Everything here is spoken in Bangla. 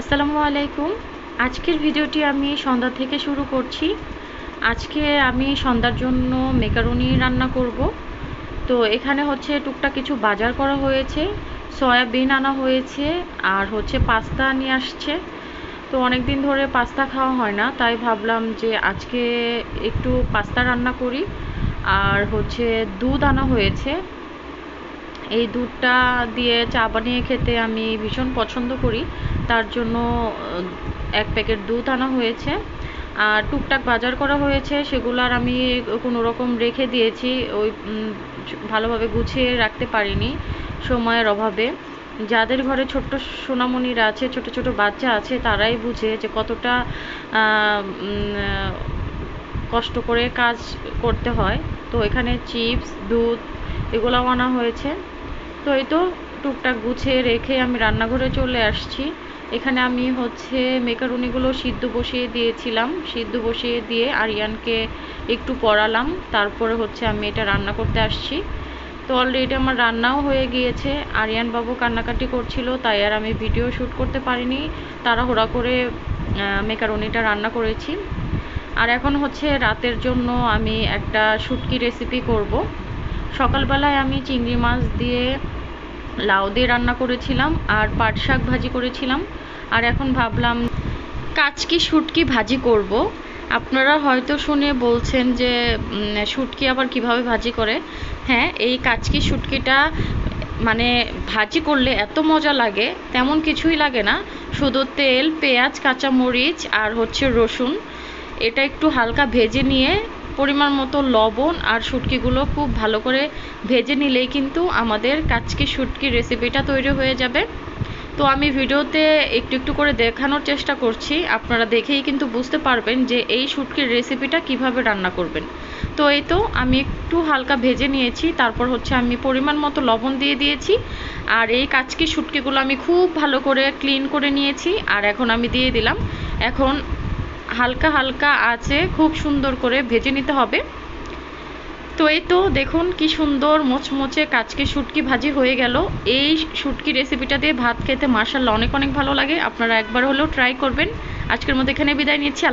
আসসালামু আলাইকুম। আজকের ভিডিওটি আমি সন্ধ্যা থেকে শুরু করছি। আজকে আমি সন্ধ্যার জন্য মেকারুনি রান্না করব। তো এখানে হচ্ছে টুকটাক কিছু বাজার করা হয়েছে, সয়াবিন আনা হয়েছে, আর হচ্ছে পাস্তা নিয়ে আসছে। তো অনেক দিন ধরে পাস্তা খাওয়া হয় না, তাই ভাবলাম যে আজকে একটু পাস্তা রান্না করি। আর হচ্ছে দুধ আনা হয়েছে। এই দুধটা দিয়ে চা বানিয়ে খেতে আমি ভীষণ পছন্দ করি। তার জন্য এক প্যাকেট দুধ আনা হয়েছে। আর টুকটাক বাজার করা হয়েছে সেগুলো আর আমি কোনো রকম রেখে দিয়েছি, ওই ভালোভাবে গুছিয়ে রাখতে পারিনি সময়ের অভাবে। যাদের ঘরে ছোট্ট সোনামণিরা আছে, ছোট ছোট বাচ্চা আছে, তারাই বুঝে যে কতটা কষ্ট করে কাজ করতে হয়। তো এখানে চিপস, দুধ এগুলোও আনা হয়েছে। তো এই তো টুকটাক গুছিয়ে রেখে আমি রান্নাঘরে চলে আসছি। এখানে আমি হচ্ছে মেকারুনিগুলো সিদ্ধ বসিয়ে দিয়েছিলাম। সিদ্ধ বসিয়ে দিয়ে আরিয়ানকে একটু পড়ালাম। তারপরে হচ্ছে আমি এটা রান্না করতে আসছি। তো অলরেডি আমার রান্নাও হয়ে গিয়েছে। আরিয়ান বাবু কান্নাকাটি করছিল, তাই আর আমি ভিডিও শ্যুট করতে পারিনি। তাড়াহুড়া করে মেকারনিটা রান্না করেছি। আর এখন হচ্ছে রাতের জন্য আমি একটা শুটকি রেসিপি করব। সকালবেলায় আমি চিংড়ি মাছ দিয়ে লাউ দিয়ে রান্না করেছিলাম আর পাট শাক ভাজি করেছিলাম। আর এখন ভাবলাম কাচকি শুটকি ভাজি করব। আপনারা হয়তো শুনে বলছেন যে শুটকি আবার কীভাবে ভাজি করে? হ্যাঁ এই কাচকি শুটকিটা মানে ভাজি করলে এত মজা লাগে, তেমন কিছুই লাগে না। শুধু তেল, পেঁয়াজ, কাঁচামরিচ আর হচ্ছে রসুন। এটা একটু হালকা ভেজে নিয়ে, পরিমাণ মতো লবণ আর শুটকিগুলো খুব ভালো করে ভেজে নিলেই কিন্তু আমাদের কাচকি শুটকির রেসিপিটা তৈরি হয়ে যাবে। তো আমি ভিডিওতে একটু একটু করে দেখানোর চেষ্টা করছি। আপনারা দেখেই কিন্তু বুঝতে পারবেন যে এই শুটকির রেসিপিটা কীভাবে রান্না করবেন। তো এই তো আমি একটু হালকা ভেজে নিয়েছি, তারপর হচ্ছে আমি পরিমাণ মতো লবণ দিয়ে দিয়েছি। আর এই কাচকি শুটকিগুলো আমি খুব ভালো করে ক্লিন করে নিয়েছি, আর এখন আমি দিয়ে দিলাম। এখন হালকা হালকা আছে খুব সুন্দর করে ভেজে নিতে হবে। তো এই তো দেখুন কি সুন্দর মোচমোচে কাচকে শুটকি ভাজি হয়ে গেল। এই শুটকি রেসিপিটা দিয়ে ভাত খেতে মার্শাল্লাহ অনেক অনেক ভালো লাগে। আপনারা একবার হলেও ট্রাই করবেন। আজকের মধ্যে এখানে বিদায় নিচ্ছি।